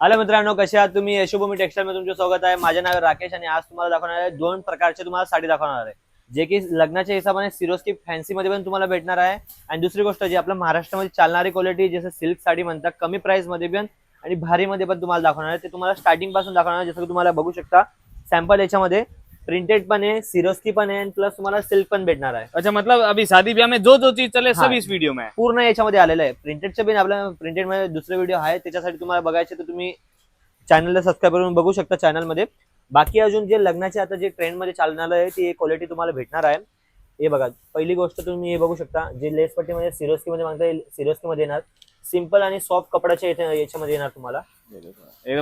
Hello मित्रांनो कसे आहात तुम्ही? यशोभूमी टेक्सटाईल मध्ये तुमचं स्वागत आहे. माझे नाव राकेश आणि आज तुम्हाला दाखवणार आहे दोन प्रकारचे तुम्हाला साडी दाखवणार आहे. जे की लग्नाच्या हिशोबाने सिरोस्की फॅन्सी मध्ये पण तुम्हाला भेटणार आहे. आणि दुसरी गोष्ट जी आपल्या महाराष्ट्रामध्ये चालणारी क्वालिटी जसं सिल्क साडी म्हणतात कमी प्राइसमध्ये पण आणि भारी मध्ये पण तुम्हाला दाखवणार आहे. ते तुम्हाला स्टार्टिंगपासून दाखवणार आहे जसं की तुम्हाला बघू शकता सॅम्पल याच्यामध्ये प्रिंटेड पण आहे सिरोस्की पण आहे प्लस तुम्हाला सिल्क पण भेटणार आहे. अच्छा मतलब अभी शादी ब्याह में जो जो चीज चले सब हाँ। इस वीडियो में है? पूर्ण याच्यामध्ये आलेलं आहे. प्रिंटेडचं पण आपल्या प्रिंटेडमध्ये दुसरे व्हिडिओ आहे त्याच्यासाठी तुम्हाला बघायचे तर तुम्ही चॅनलला सबस्क्राईब करून बघू शकता चॅनलमध्ये बाकी अजून जे लग्नाचे आता जे ट्रेंडमध्ये चालणार आहे ती क्वालिटी तुम्हाला भेटणार आहे. हे बघा पहिली गोष्ट तुम्ही हे बघू शकता जे लेस पट्टीमध्ये सिरोस्की मध्ये मागता येईल सिरोस्की मध्ये येणार. सिंपल आणि सॉफ्ट कपड्याच्या याच्या- याच्यामध्ये येणार तुम्हाला.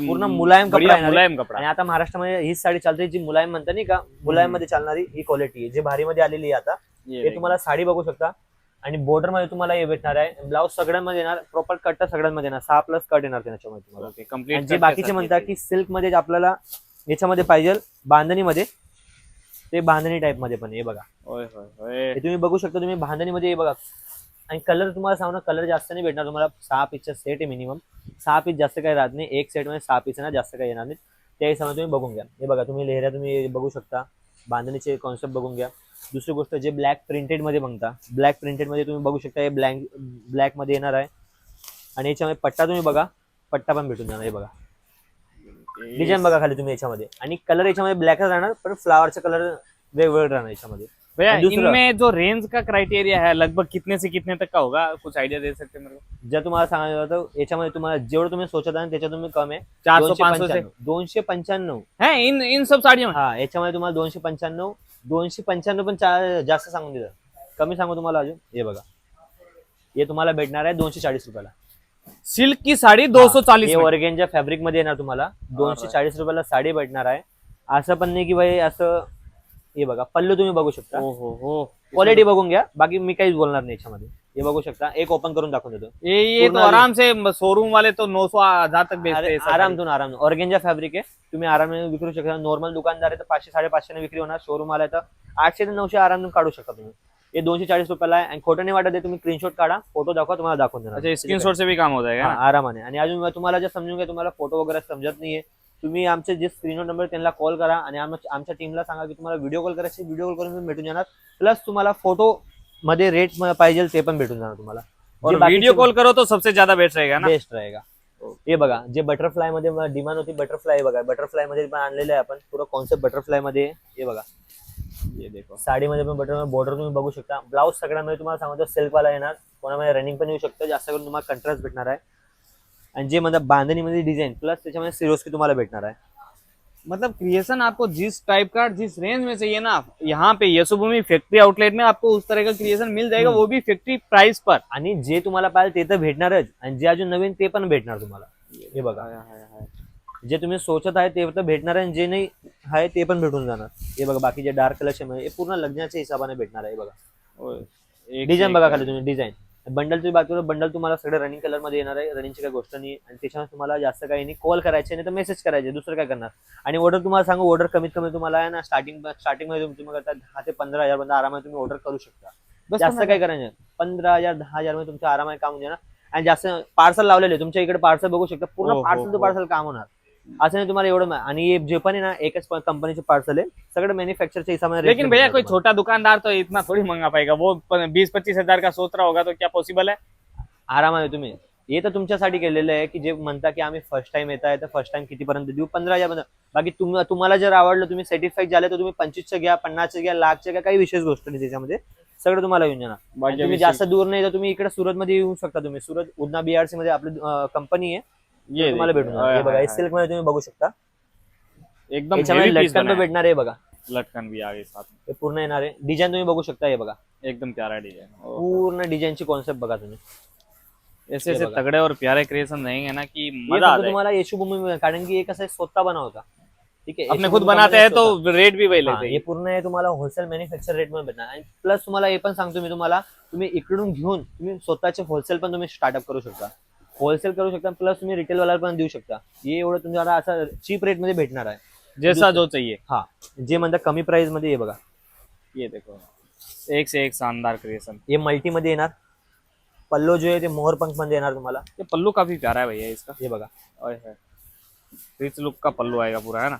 पूर्ण मुलायम कपडा. मुलायम कपड़ा. आणि आता महाराष्ट्रामध्ये हीच साडी चालते जी मुलायम म्हणतात नाही का? मुलायममध्ये चालणारी ही क्वालिटी आहे जी भारीमध्ये आलेली आहे आता. हे। तुम्हाला साडी बघू शकता. आणि बॉर्डरमध्ये तुम्हाला हे भेटणार आहे. ब्लाऊज सगळ्यांमध्ये येणार प्रॉपर कट सगळ्यांमध्ये येणार. सहा प्लस कट येणार त्याच्यामध्ये तुम्हाला. जे बाकीचे म्हणतात की सिल्कमध्ये आपल्याला याच्यामध्ये पाहिजे बांधणीमध्ये ते बांधणी टाईपमध्ये पण हे बघा. हे तुम्ही बघू शकता तुम्ही बांधणीमध्ये हे बघा. आणि कलर तुम्हाला सांगू कलर जास्त नाही भेटणार तुम्हाला. सहा पीसचा सेट आहे मिनिमम सहा पीस जास्त काही राहत नाही. एक सेटमध्ये सहा पीस ना जास्त काही येणार नाही त्या हिशोबाने तुम्ही बघून घ्या. हे बघा तुम्ही लेहऱ्या तुम्ही बघू शकता. बांधणीचे कॉन्सेप्ट बघून घ्या. दुसरी गोष्ट जे ब्लॅक प्रिंटेडमध्ये बघता ब्लॅक प्रिंटेडमध्ये तुम्ही बघू शकता हे ब्लॅक ब्लॅकमध्ये येणार आहे. आणि याच्यामध्ये पट्टा तुम्ही बघा. पट्टा पण भेटून जाणार हे बघा. डिझाईन बघा खाली तुम्ही याच्यामध्ये. आणि कलर याच्यामध्ये ब्लॅकच राहणार पण फ्लावरचा कलर वेगवेगळे राहणार याच्यामध्ये. भैया इनमें जो रेंज का क्राइटेरिया है लगभग कितने से कितने तक का होगा? कुछ आइडिया दे सकते हैं मेरे को? जर तुम्हाला सांगायचं होतं याच्यामध्ये तुम्हाला जेवढं तुम्ही सोचत आहे त्याच्यात तुम्ही कमी आहे. चार सौ दोनशे पाँच सौ से पंच्याण्णव. है इन इन सब साड़ियों में? हा याच्यामध्ये तुम्हाला दोनशे पंच्याण्णव. दोनशे पंच्याण्णव पण चा- जास्त सांगून दिलं कमी सांगू तुम्हाला अजून? हे बघा. हे तुम्हाला भेटणार आहे दोनशे चाळीस रुपयाला. सिल्क की साड़ी दो सौ चालीस हे ऑर्गेनच्या फॅब्रिकमध्ये येणार तुम्हाला. दोनशे चाळीस रुपयाला साडी भेटणार आहे. असं पण नाही की भाई असं हे बघा पल्लू तुम्ही बघू शकता. ओ हो हो. क्वालिटी बघून घ्या. बाकी मी काहीच बोलणार नाही याच्यामध्ये. हे बघू शकता. एक ओपन करून दाखवून देतो. ये ये तो पूर्ण आराम से शोरूम वाले तो नौ सौ हजार तक बेचते अरे हैं सब आरामतून आराम ऑर्गेनच्या फॅब्रिक आहे. तुम्ही आरामाने विकू शकता. नॉर्मल दुकानदार आहे तर पाचशे साडेपाचशे विक्री होणार. शोरूम आला तर आठशे ते नऊशे आरामून काढू शकता तुम्ही. हे दोनशे चाळीस रुपयाला आहे. आणि खोटं नाही वाटत आहे तुम्ही स्क्रीनशॉट काढा. फोटो दाखवा तुम्हाला दाखवून देणार. स्क्रीनशॉट से भी काम हो जाएगा हा, ना? आरामाने. आणि अजून तुम्हाला जर समजून घ्या तुम्हाला फोटो वगैरे समजत नाहीये तुम्ही आमचे जे स्क्रीनवर नंबर त्यांना कॉल करा आणि आम- आमच्या टीमला सांगा की तुम्हाला व्हिडिओ कॉल करायची व्हिडिओ कॉल करून भेटून जाणार. प्लस तुम्हाला फोटो मध्ये रेट पाहिजे ते पण भेटून जाणार तुम्हाला. और वीडियो कॉल करो तो सबसे ज्यादा बेस्ट रहेगा ना? बेस्ट रहेगा. हे बघा जे बटरफ्लायमध्ये डिमांड होती बटरफ्लाय बघा बटरफ्लायमध्ये पण आणलेलं आहे आपण. पुरं कॉन्सेप्ट बटरफ्लायमध्ये. हे बघा. साडीमध्ये पण बटर बॉर्डर तुम्ही बघू शकता. ब्लाऊज सगळ्यामध्ये तुम्हाला सांगतो सिल्क वाला येणार. कोणामध्ये रनिंग पण येऊ शकतं. जास्त करून तुम्हाला कंट्रास्ट भेटणार आहे. आणि जे म्हणजे बांधणीमध्ये डिझाईन प्लस त्याच्यामध्ये सिरोस्की तुम्हाला भेटणार आहे. मतलब क्रिएशन आपको जिस टाइप का जिस रेंज में चाहिए ना यहाँ पे यशोभूमि फैक्ट्री आउटलेट में आपको उस तरह का क्रिएशन मिल जाएगा वो भी फैक्ट्री प्राइस पर। आणि जे तुम्हाला पाहिजे ते तर भेटणारच. आणि जे अजून नवीन ते पण भेटणार तुम्हाला. हे बघा. जे तुम्ही सोचत आहे ते तर भेटणार आहे आणि जे नाही आहे ते पण भेटून जाणार. हे बघा बाकी जे डार्क कलर हे पूर्ण लग्नाच्या हिशोबाने भेटणार आहे हे बघा. डिझाईन बघा खाली तुम्ही डिझाईन बंडलची बाकी बंडल तुम्हाला सगळं रनिंग कलरमध्ये येणार आहे. रनिंगची काही गोष्ट नाही. आणि त्याच्यामध्ये तुम्हाला जास्त काही नाही. कॉल करायचे नाही तर मेसेज करायचे. दुसरं काय करणार? आणि ऑर्डर तुम्हाला सांगू ऑर्डर कमीत कमी तुम्हाला आहे ना स्टार्टिंग स्टार्टिंगमध्ये तुम्ही करता दहा ते पंधरा हजार पर्यंत आरामात तुम्ही ऑर्डर करू शकता. बस जास्त काय करायचं. पंधरा हजार दहा हजारमध्ये तुमच्या आरामात काम होऊन जाणार. आणि जास्त पार्सल लावलेले तुमच्या इकडे पार्सल बघू शकता. पूर्ण पार्सल टू. पार्सल काम होणार. असं नाही तुम्हाला एवढं आणि जे पण आहे ना एकच कंपनीचे पार्सल आहे. सगळं मॅन्युफॅक्चरच्या rate लेकिन भैया कोई तुम्हाला. छोटा दुकानदार तो इतना थोड़ी मंगा पाएगा। वो बीस पच्चीस हजार का सोच रहा होगा तो क्या पॉसिबल है? आरामाने तुम्ही. हे तर तुमच्यासाठी केलेलं आहे की जे म्हणता की आम्ही फर्स्ट टाइम येत आहे तर फर्स्ट टाइम कितीपर्यंत देऊ? पंधरा हजार पर्यंत. बाकी तुम तुम्हाला जर आवडलं तुम्ही सॅटिस्फाईड झाले तर तुम्ही पंचवीसचं घ्या पन्नासचं घ्या लाखचं घ्या काही विशेष गोष्ट नाही त्याच्यामध्ये. सगळं तुम्हाला येऊन जाणार. तुम्ही जास्त दूर नाही तर तुम्ही इकडे सुरत मध्ये येऊ शकता तुम्ही. सुरत उदना बीआरसी मध्ये आपली कंपनी आहे. ये तुम्हाला भेटून हे बघा हे सिल्कमध्ये तुम्ही बघू शकता. एकदम याच्यामध्ये heavy piece लटकन पण है। भेटणार आहे बघा. लटकन भी आगे साथ हे पूर्ण येणार आहे. डिझाईन तुम्ही बघू शकता हे बघा. एकदम प्यारा डिजाइन पूर्ण डिझाईनची कॉन्सेप्ट बघा तुम्ही. ऐसे ये ऐसे बघा. तगड़े और प्यारे क्रिएशन रहेंगे ना कि हे मजा आ फक्त जाए तुम्हाला यशोभूमी कारण की हे कसं आहे, स्वतः बनवता ठीक आहे अपने यशोभूमी खुद बनाते हैं. तो रेट भी वही हा, लेते हे. हैं पूर्ण आहे तुम्हाला होलसेल मॅन्युफॅक्चर रेटमध्ये भेटणार. आणि प्लस तुम्हाला हे पण सांगतो मी तुम्हाला तुम्ही इकडून घेऊन तुम्ही स्वतःचे होलसेल पण तुम्ही स्टार्टअप करू शकता. होलसेल करू शकता प्लस तुम्ही रिटेल वाला पण देऊ शकता. हे एवढं तुम्हाला असं चीप रेट मध्ये भेटणार आहे. जैसा जो चाहिए. हा जे म्हणतात कमी प्राइस मध्ये हे बघा. ये देखो. एक से एक शानदार क्रिएशन हे मल्टी मध्ये येणार. पल्लो जो आहे ते मोहर पंख मध्ये येणार तुम्हाला. ये पल्लू काफ़ी प्यारा है भैया इसका. हे बघा. रिच लुक का पल्लू आएगा पूरा है ना?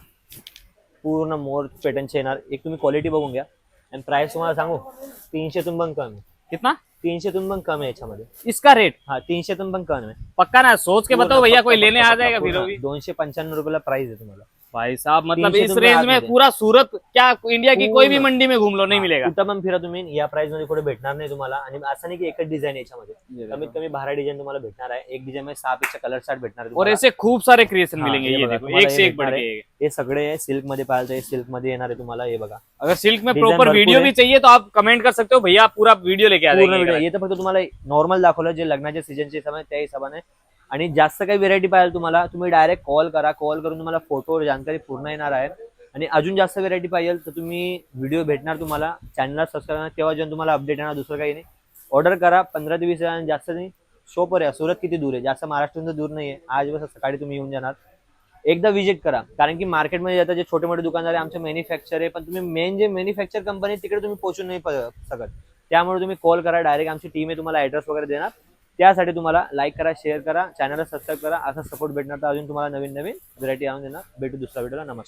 पूर्ण मोर पॅटर्नचे येणार. एक तुम्ही क्वालिटी बघून घ्या. आणि प्राइस तुम्हाला सांगू तीनशेतून पण कमी. कितना? तीनशेतून पण कमी आहे याच्यामध्ये. इसका रेट हा तीनशेतून पण कमी आहे. पक्का ना? सोच के बताओ भैया कोई लेने आ जाएगा फिर भी दोनशे पंच्याण्णव रुपयाला प्राइस आहे तुम्हाला. भाई साहब मतलब इस रेंज में में पूरा सूरत क्या इंडिया की कोई भी मंडी में घूम लो नहीं मिलेगा। कुठं पण फिरा तुम्ही या प्राइस मध्ये कुठे भेटणार नाही तुम्हाला आणि असं नाही की एकच डिझाईन याच्यामध्ये. कमीत कमी बारा डिझाईन तुम्हाला भेटणार आहे. एक डिझाईन मध्ये सहा पेक्षा कलर चार्ट भेटणार और ऐसे खूब सारे क्रिएशन हाँ, मिलेंगे ये ये एक से एक. हे सगळे सिल्क मध्ये पाहिजे तर सिल्क मध्ये येणार आहे तुम्हाला हे बघा. अगर सिल्क में डिज़ाइन प्रॉपर वीडियो भी चाहिए तो आप कमेंट कर सकते हो भैया पूरा वीडियो लेके आ जाएँगे हे तर फक्त तुम्हाला नॉर्मल दाखवलं जे लग्नाच्या सीझनच्या हिशोबाने त्या हिशोबाने आणि जास्त काही व्हेरायटी पाहिजे तुम्हाला तुम्ही डायरेक्ट कॉल करा. कॉल करून तुम्हाला फोटो जानकारी पूर्ण येणार आहे. आणि अजून जास्त व्हेरायटी पाहिजे तर तुम्ही व्हिडिओ भेटणार तुम्हाला. चॅनलला सबस्क्राईब करणार तेव्हा जेव्हा तुम्हाला अपडेट येणार दुसरं काही नाही. ऑर्डर करा पंधरा ते वीस हजार जास्त नाही. शॉपवर या सुरत किती दूर आहे? जास्त महाराष्ट्रातून दूर नाही आहे आज बस सकाळी तुम्ही येऊन जाणार. एकदा व्हिजिट करा. कारण की मार्केटमध्ये जाता जे छोटे मोठे दुकानदार आहे आमचे मॅन्युफॅक्चर आहे पण तुम्ही मेन जे मॅन्युफॅक्चर कंपनी तिकडे तुम्ही पोहोचू नाही प- शकत. त्यामुळे तुम्ही कॉल करा. डायरेक्ट आमची टीम आहे तुम्हाला ऍड्रेस वगैरे देणार. त्यासाठी तुम्हाला लाईक करा शेअर करा चॅनलला सबस्क्राईब करा. असा सपोर्ट भेटणार तर अजून तुम्हाला नवीन नवीन व्हरायटी आणून देणार. भेटू दुसऱ्या व्हिडिओला नमस्कार.